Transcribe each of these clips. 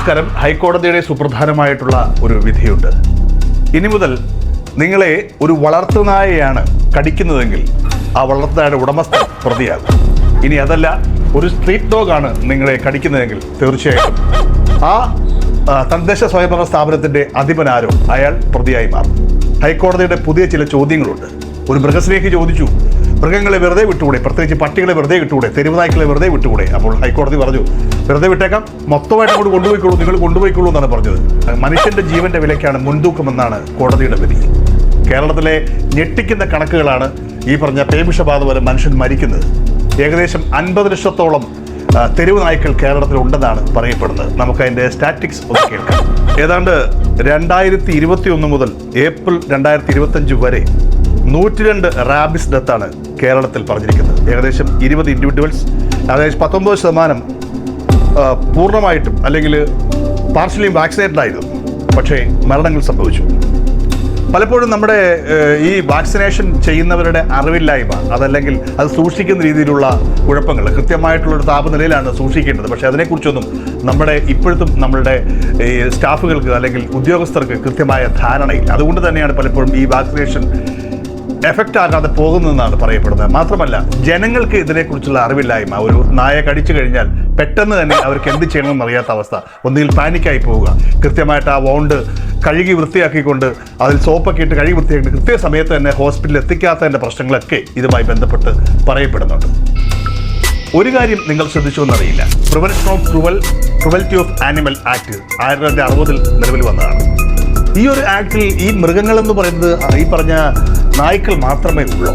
നമസ്കാരം. ഹൈക്കോടതിയുടെ സുപ്രധാനമായിട്ടുള്ള ഒരു വിധിയുണ്ട്. ഇനി മുതൽ നിങ്ങളെ ഒരു വളർത്തുനായയാണ് കടിക്കുന്നതെങ്കിൽ ആ വളർത്തുനായുടെ ഉടമസ്ഥ പ്രതിയാകും. ഇനി അതല്ല ഒരു സ്ട്രീറ്റ് ഡോഗാണ് നിങ്ങളെ കടിക്കുന്നതെങ്കിൽ തീർച്ചയായിട്ടും ആ തദ്ദേശ സ്വയംഭരണ സ്ഥാപനത്തിന്റെ അധിപനാരോ അയാൾ പ്രതിയായി മാറും. ഹൈക്കോടതിയുടെ പുതിയ ചില ചോദ്യങ്ങളുണ്ട്. ഒരു മൃഗസ്നേഹി ചോദിച്ചു. മൃഗങ്ങളെ വെറുതെ വിട്ടുകൂടെ? പ്രത്യേകിച്ച് പട്ടികളെ വെറുതെ വിട്ടുകൂടെ? തെരുവ് നായ്ക്കളെ വെറുതെ വിട്ടുകൂടെ? അപ്പോൾ ഹൈക്കോടതി പറഞ്ഞു വെറുതെ വിട്ടേക്കാം. മൊത്തമായിട്ട് അങ്ങോട്ട് കൊണ്ടുപോയിക്കോളൂ നിങ്ങൾ കൊണ്ടുപോയിക്കോളൂ എന്നാണ് പറഞ്ഞത്. മനുഷ്യന്റെ ജീവന്റെ വിലയ്ക്കാണ് മുൻതൂക്കമെന്നാണ് കോടതിയുടെ വിധി. കേരളത്തിലെ ഞെട്ടിക്കുന്ന കണക്കുകളാണ് ഈ പറഞ്ഞ പേവിഷബാധ വരെ മനുഷ്യൻ മരിക്കുന്നത്. ഏകദേശം അൻപത് ലക്ഷത്തോളം തെരുവ് നായ്ക്കൾ കേരളത്തിൽ ഉണ്ടെന്നാണ് പറയപ്പെടുന്നത്. നമുക്ക് അതിന്റെ സ്റ്റാറ്റിക്സ് ഒന്ന് കേൾക്കാം. ഏതാണ്ട് രണ്ടായിരത്തി ഇരുപത്തി ഒന്ന് മുതൽ ഏപ്രിൽ രണ്ടായിരത്തി ഇരുപത്തഞ്ച് വരെ നൂറ്റിരണ്ട് റാബിസ് ഡെത്താണ് കേരളത്തിൽ പറഞ്ഞിരിക്കുന്നത്. ഏകദേശം ഇരുപത് ഇൻഡിവിജ്വൽസ് ഏകദേശം പത്തൊമ്പത് ശതമാനം പൂർണമായിട്ടും അല്ലെങ്കിൽ പാർഷ്യലി വാക്സിനേറ്റഡ് ആയിരുന്നു. പക്ഷേ മരണങ്ങൾ സംഭവിച്ചു. പലപ്പോഴും നമ്മുടെ ഈ വാക്സിനേഷൻ ചെയ്യുന്നവരുടെ അറിവില്ലായ്മ അതല്ലെങ്കിൽ അത് സൂക്ഷിക്കുന്ന രീതിയിലുള്ള കുഴപ്പങ്ങൾ കൃത്യമായിട്ടുള്ളൊരു താപനിലയിലാണ് സൂക്ഷിക്കേണ്ടത്. പക്ഷേ അതിനെക്കുറിച്ചൊന്നും നമ്മുടെ ഇപ്പോഴത്തും നമ്മളുടെ സ്റ്റാഫുകൾക്ക് അല്ലെങ്കിൽ ഉദ്യോഗസ്ഥർക്ക് കൃത്യമായ ധാരണയില്ല. അതുകൊണ്ട് തന്നെയാണ് പലപ്പോഴും ഈ വാക്സിനേഷൻ എഫക്റ്റ് ആകാതെ പോകുന്നതെന്നാണ് പറയപ്പെടുന്നത്. മാത്രമല്ല ജനങ്ങൾക്ക് ഇതിനെക്കുറിച്ചുള്ള അറിവില്ലായ്മ ഒരു നായ കടിച്ചു കഴിഞ്ഞാൽ പെട്ടെന്ന് തന്നെ അവർക്ക് എന്ത് ചെയ്യണമെന്ന് അറിയാത്ത അവസ്ഥ. ഒന്നുകിൽ പാനിക്കായി പോവുക. കൃത്യമായിട്ട് ആ വോണ്ട് കഴുകി വൃത്തിയാക്കിക്കൊണ്ട് അതിൽ സോപ്പൊക്കെ ഇട്ട് കഴുകി വൃത്തിയാക്കി കൃത്യ സമയത്ത് തന്നെ ഹോസ്പിറ്റലിൽ എത്തിക്കാത്തതിന്റെ പ്രശ്നങ്ങളൊക്കെ ഇതുമായി ബന്ധപ്പെട്ട് പറയപ്പെടുന്നുണ്ട്. ഒരു കാര്യം നിങ്ങൾ ശ്രദ്ധിച്ചു എന്നറിയില്ല. Prevention of cruel cruelty of animal act ആയിരത്തി തൊള്ളായിരത്തി അറുപതിൽ നിലവിൽ വന്നതാണ്. ഈ ഒരു ആക്ടിൽ ഈ മൃഗങ്ങൾ എന്ന് പറയുന്നത് ഈ പറഞ്ഞ നായ്ക്കൾ മാത്രമേ ഉള്ളൂ.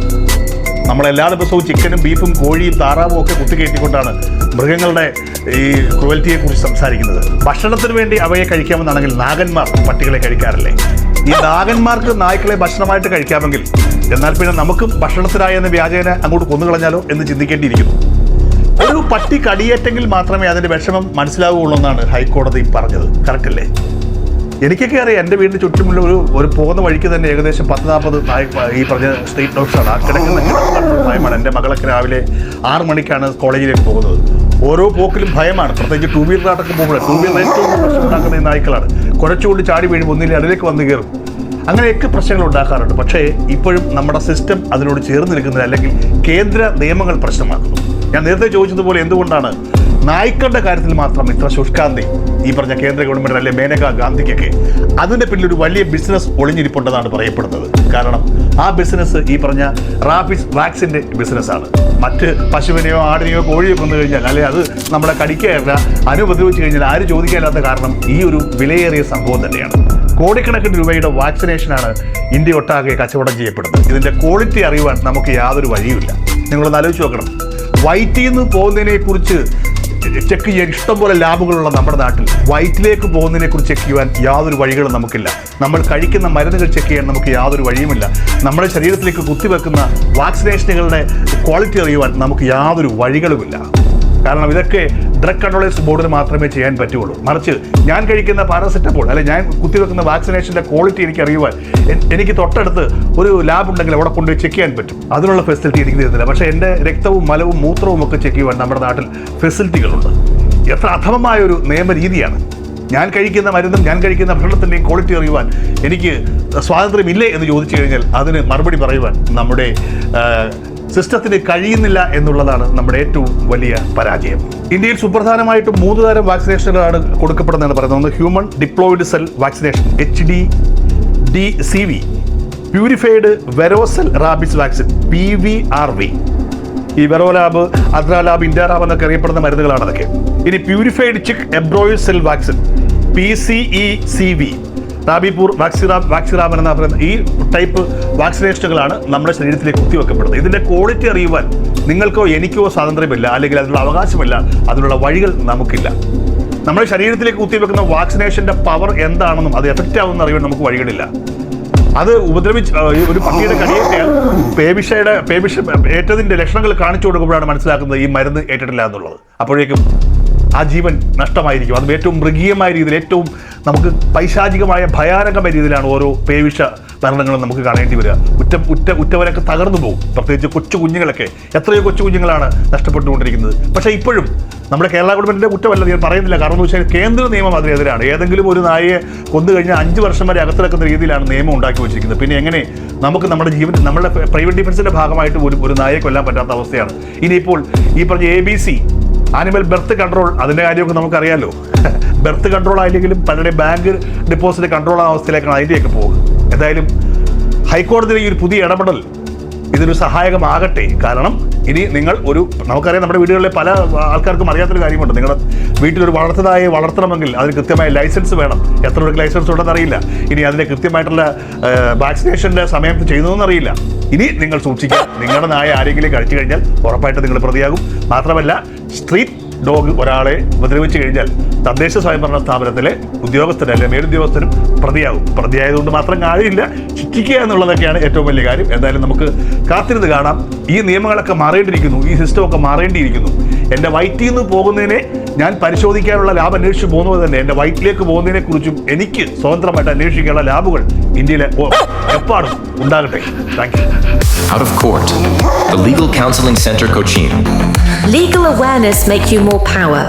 നമ്മൾ എല്ലാ ദിവസവും ചിക്കനും ബീഫും കോഴിയും താറാവും ഒക്കെ കുത്തിക്കയറ്റിക്കൊണ്ടാണ് മൃഗങ്ങളുടെ ഈ ക്രുവൽറ്റിയെ കുറിച്ച് സംസാരിക്കുന്നത്. ഭക്ഷണത്തിന് വേണ്ടി അവയെ കഴിക്കാമെന്നാണെങ്കിൽ നാഗന്മാർ പട്ടികളെ കഴിക്കാറില്ലേ? ഈ നാഗന്മാർക്ക് നായ്ക്കളെ ഭക്ഷണമായിട്ട് കഴിക്കാമെങ്കിൽ എന്നാൽ പിന്നെ നമുക്കും ഭക്ഷണത്തിനായി എന്ന വ്യാജേന അങ്ങോട്ട് കൊന്നുകളഞ്ഞാലോ എന്ന് ചിന്തിക്കേണ്ടിയിരിക്കുന്നു. ഒരു പട്ടി കടിയേറ്റെങ്കിൽ മാത്രമേ അതിന്റെ വിഷമം മനസ്സിലാവുകയുള്ളൂ എന്നാണ് ഹൈക്കോടതി പറഞ്ഞത്. കറക്റ്റ് അല്ലേ എനിക്കൊക്കെ അറിയാം എന്റെ വീടിന് ചുറ്റുമുള്ള ഒരു ഒരു പോകുന്ന വഴിക്ക് തന്നെ ഏകദേശം പത്ത് നാൽപ്പത് ഈ പറഞ്ഞ സ്ട്രീറ്റ് ഡോഗ്സാണ് ആ കിടക്കുന്ന ഭയമാണ്. എന്റെ മകളൊക്കെ രാവിലെ ആറ് മണിക്കാണ് കോളേജിലേക്ക് പോകുന്നത്. ഓരോ പോക്കിലും ഭയമാണ്. പ്രത്യേകിച്ച് ടൂ ആട്ടൊക്കെ പോകുമ്പോൾ ടൂ വീലർ ഉണ്ടാക്കുന്ന നായ്ക്കളാണ്. കുറച്ചുകൊണ്ട് ചാടി വീഴുമ്പോൾ ഒന്നിലെ അതിലേക്ക് വന്ന് കയറും. അങ്ങനെയൊക്കെ പ്രശ്നങ്ങൾ ഉണ്ടാക്കാറുണ്ട്. പക്ഷേ ഇപ്പോഴും നമ്മുടെ സിസ്റ്റം അതിനോട് ചേർന്ന് നിൽക്കുന്നില്ല. അല്ലെങ്കിൽ കേന്ദ്ര നിയമങ്ങൾ പ്രശ്നമാക്കുന്നു. ഞാൻ നേരത്തെ ചോദിച്ചതുപോലെ എന്തുകൊണ്ടാണ് നായ്ക്കളുടെ കാര്യത്തിൽ മാത്രം ഇത്ര ശുഷ്കാന്തി. ഈ പറഞ്ഞ കേന്ദ്ര ഗവൺമെന്റ് അല്ലെ മേനക ഗാന്ധിക്കൊക്കെ അതിന്റെ പിന്നിൽ ഒരു വലിയ ബിസിനസ് ഒളിഞ്ഞിരിപ്പുണ്ടെന്നാണ് പറയപ്പെടുന്നത്. കാരണം ആ ബിസിനസ് ഈ പറഞ്ഞ റാപ്പിഡ് വാക്സിന്റെ ബിസിനസ്സാണ്. മറ്റ് പശുവിനെയോ ആടിനെയോ കോഴിയോ കൊന്നു കഴിഞ്ഞാൽ അല്ലെ അത് നമ്മളെ കടിക്കുകയല്ല അനുപദ്രവിച്ചു കഴിഞ്ഞാൽ ആര് ചോദിക്കാനില്ലാത്ത കാരണം ഈ ഒരു വിലയേറിയ സംഭവം തന്നെയാണ്. കോടിക്കണക്കിന് രൂപയുടെ വാക്സിനേഷനാണ് ഇന്ത്യ ഒട്ടാകെ കച്ചവടം ചെയ്യപ്പെടുന്നത്. ഇതിന്റെ ക്വാളിറ്റി അറിയുവാൻ നമുക്ക് യാതൊരു വഴിയുമില്ല. നിങ്ങളൊന്ന് ആലോചിച്ച് നോക്കണം. വൈറ്റിൽ നിന്ന് പോകുന്നതിനെ കുറിച്ച് ചെക്ക് ചെയ്യാൻ ഇഷ്ടം പോലെ ലാബുകളുള്ള നമ്മുടെ നാട്ടിൽ. വയറ്റിലേക്ക് പോകുന്നതിനെ കുറിച്ച് ചെക്ക് ചെയ്യാൻ യാതൊരു വഴികളും നമുക്കില്ല. നമ്മൾ കഴിക്കുന്ന മരുന്നുകൾ ചെക്ക് ചെയ്യാൻ നമുക്ക് യാതൊരു വഴിയുമില്ല. നമ്മുടെ ശരീരത്തിലേക്ക് കുത്തിവെക്കുന്ന വാക്സിനേഷനുകളുടെ ക്വാളിറ്റി അറിയുവാൻ നമുക്ക് യാതൊരു വഴികളുമില്ല. കാരണം ഇതൊക്കെ ഡ്രഗ് കൺട്രോളേഴ്സ് ബോർഡിന് മാത്രമേ ചെയ്യാൻ പറ്റുള്ളൂ. മറിച്ച് ഞാൻ കഴിക്കുന്ന പാരസെറ്റമോൾ അല്ലെ ഞാൻ കുത്തിവെക്കുന്ന വാക്സിനേഷന്റെ ക്വാളിറ്റി എനിക്ക് അറിയുവാൻ എനിക്ക് തൊട്ടടുത്ത് ഒരു ലാബ് ഉണ്ടെങ്കിൽ അവിടെ കൊണ്ടുപോയി ചെക്ക് ചെയ്യാൻ പറ്റും. അതിനുള്ള ഫെസിലിറ്റി എനിക്ക് തരുന്നില്ല. പക്ഷേ എന്റെ രക്തവും മലവും മൂത്രവും ഒക്കെ ചെക്ക് ചെയ്യുവാൻ നമ്മുടെ നാട്ടിൽ ഫെസിലിറ്റികളുണ്ട് എത്ര അധമമായ ഒരു നിയമരീതിയാണ്. ഞാൻ കഴിക്കുന്ന മരുന്നും ഞാൻ കഴിക്കുന്ന ഭക്ഷണത്തിന്റെയും ക്വാളിറ്റി അറിയുവാൻ എനിക്ക് സ്വാതന്ത്ര്യമില്ലേ എന്ന് ചോദിച്ചു കഴിഞ്ഞാൽ അതിന് മറുപടി പറയുവാൻ നമ്മുടെ സിസ്റ്റത്തിന് കഴിയുന്നില്ല എന്നുള്ളതാണ് നമ്മുടെ ഏറ്റവും വലിയ പരാജയം. ഇന്ത്യയിൽ സുപ്രധാനമായിട്ടും മൂന്ന് തരം വാക്സിനേഷനുകളാണ് കൊടുക്കപ്പെടുന്നതെന്ന് പറയുന്നത്. ഒന്ന് human diploid cell vaccination H D D C V purified vero cell rabies vaccine P V R V ഈ വെറോലാബ് അദ്രാലാബ് ഇന്ത്യാലാബ് എന്നൊക്കെ അറിയപ്പെടുന്ന മരുന്നുകളാണ് അതൊക്കെ. ഇനി purified chick എബ്രോയിഡ് cell vaccine P C E C V Rabipur Vaxirab വാക്സിറാബൻ എന്ന് പറയുന്ന ഈ ടൈപ്പ് വാക്സിനേഷനുകളാണ് നമ്മുടെ ശരീരത്തിലേക്ക് കുത്തിവെക്കപ്പെടുന്നത്. ഇതിന്റെ ക്വാളിറ്റി അറിയുവാൻ നിങ്ങൾക്കോ എനിക്കോ സ്വാതന്ത്ര്യമില്ല അല്ലെങ്കിൽ അതിനുള്ള അവകാശമില്ല അതിനുള്ള വഴികൾ നമുക്കില്ല. നമ്മുടെ ശരീരത്തിലേക്ക് കുത്തിവെക്കുന്ന വാക്സിനേഷന്റെ പവർ എന്താണെന്നും അത് എഫക്റ്റ് ആവുമെന്ന് അറിയാൻ നമുക്ക് വഴികളില്ല. അത് ഉപദ്രവിച്ച് ഒരു പട്ടിയുടെ കടിയേറ്റാൽ പേവിഷയുടെ പേവിഷ ഏറ്റതിന്റെ ലക്ഷണങ്ങൾ കാണിച്ചു കൊടുക്കുമ്പോഴാണ് മനസ്സിലാക്കുന്നത് ഈ മരുന്ന് ഏറ്റിട്ടില്ല എന്നുള്ളത്. അപ്പോഴേക്കും ആ ജീവൻ നഷ്ടമായിരിക്കും. അതും ഏറ്റവും മൃഗീയമായ രീതിയിൽ ഏറ്റവും നമുക്ക് പൈശാചികമായ ഭയാനകമായ രീതിയിലാണ് ഓരോ പേവിഷ മരണങ്ങളും നമുക്ക് കാണേണ്ടി വരിക. ഉറ്റ ഉറ്റ ഉറ്റവരൊക്കെ തകർന്നു പോകും. പ്രത്യേകിച്ച് കൊച്ചു കുഞ്ഞുങ്ങളൊക്കെ. എത്രയോ കൊച്ചു കുഞ്ഞുങ്ങളാണ് നഷ്ടപ്പെട്ടുകൊണ്ടിരിക്കുന്നത്. പക്ഷേ ഇപ്പോഴും നമ്മുടെ കേരള ഗവൺമെന്റിന്റെ കുറ്റമല്ല ഞാൻ പറയുന്നില്ല. കാരണം എന്ന് വെച്ചാൽ കേന്ദ്ര നിയമം അതിനെതിരാണ്. ഏതെങ്കിലും ഒരു നായയെ കൊന്നു കഴിഞ്ഞാൽ അഞ്ച് വർഷം വരെ അകത്തിറക്കുന്ന രീതിയിലാണ് നിയമം ഉണ്ടാക്കി വെച്ചിരിക്കുന്നത്. പിന്നെ എങ്ങനെ നമുക്ക് നമ്മുടെ ജീവൻ നമ്മുടെ പ്രൈവറ്റ് ഡിഫൻസിന്റെ ഭാഗമായിട്ട് ഒരു ഒരു നായയെ കൊല്ലാൻ പറ്റാത്ത അവസ്ഥയാണ്. ഇനിയിപ്പോൾ ഈ പറഞ്ഞ A B C animal birth control അതിന്റെ കാര്യമൊക്കെ നമുക്കറിയാമല്ലോ ബെർത്ത് കൺട്രോൾ ആയില്ലെങ്കിലും പലരുടെ ബാങ്ക് ഡെപ്പോസിറ്റ് കൺട്രോൾ ആവുന്ന അവസ്ഥയിലേക്കാണ് അതിന്റെയൊക്കെ പോകുക എന്തായാലും ഹൈക്കോടതിയിലെ ഈ ഒരു പുതിയ ഇടപെടൽ ഇതൊരു സഹായകമാകട്ടെ. കാരണം ഇനി നിങ്ങൾ ഒരു നമുക്കറിയാം നമ്മുടെ വീടുകളിലെ പല ആൾക്കാർക്കും അറിയാത്തൊരു കാര്യമുണ്ട്. നിങ്ങളുടെ വീട്ടിലൊരു വളർത്തതായി വളർത്തണമെങ്കിൽ അതിന് കൃത്യമായ ലൈസൻസ് വേണം. എത്ര പേർക്ക് ലൈസൻസ് ഉണ്ടെന്ന് അറിയില്ല. ഇനി അതിന്റെ കൃത്യമായിട്ടുള്ള വാക്സിനേഷന്റെ സമയത്ത് അറിയില്ല. ഇനി നിങ്ങൾ സൂക്ഷിക്കുക. നിങ്ങളുടെ നായ ആരെങ്കിലും കഴിച്ചു കഴിഞ്ഞാൽ ഉറപ്പായിട്ട് നിങ്ങൾ പ്രതിയാകും. മാത്രമല്ല സ്ട്രീറ്റ് ഡോഗ് ഒരാളെ ഉപദ്രവിച്ചു കഴിഞ്ഞാൽ തദ്ദേശ സ്വയംഭരണ സ്ഥാപനത്തിലെ ഉദ്യോഗസ്ഥന് അല്ലെങ്കിൽ മേലുദ്യോഗസ്ഥനും പ്രതിയാകും പ്രതിയായതുകൊണ്ട് മാത്രം കാര്യമില്ല. ശിക്ഷിക്കുക എന്നുള്ളതൊക്കെയാണ് ഏറ്റവും വലിയ കാര്യം. എന്തായാലും നമുക്ക് കാത്തിരുന്ന് കാണാം. ഈ നിയമങ്ങളൊക്കെ മാറേണ്ടിയിരിക്കുന്നു. ഈ സിസ്റ്റമൊക്കെ മാറേണ്ടിയിരിക്കുന്നു. എന്റെ വയറ്റിൽ നിന്ന് പോകുന്നതിനെ ഞാൻ പരിശോധിക്കാനുള്ള ലാബ് അന്വേഷിച്ച് പോകുന്നത് തന്നെ എന്റെ വയറ്റിലേക്ക് പോകുന്നതിനെ കുറിച്ചും എനിക്ക് സ്വതന്ത്രമായിട്ട് അന്വേഷിക്കാനുള്ള ലാബുകൾ ഇന്ത്യയിലെ എപ്പാടും ഉണ്ടാകട്ടെ thank you Out of Court, the Legal Counseling Center Cochin. Legal awareness make you more power.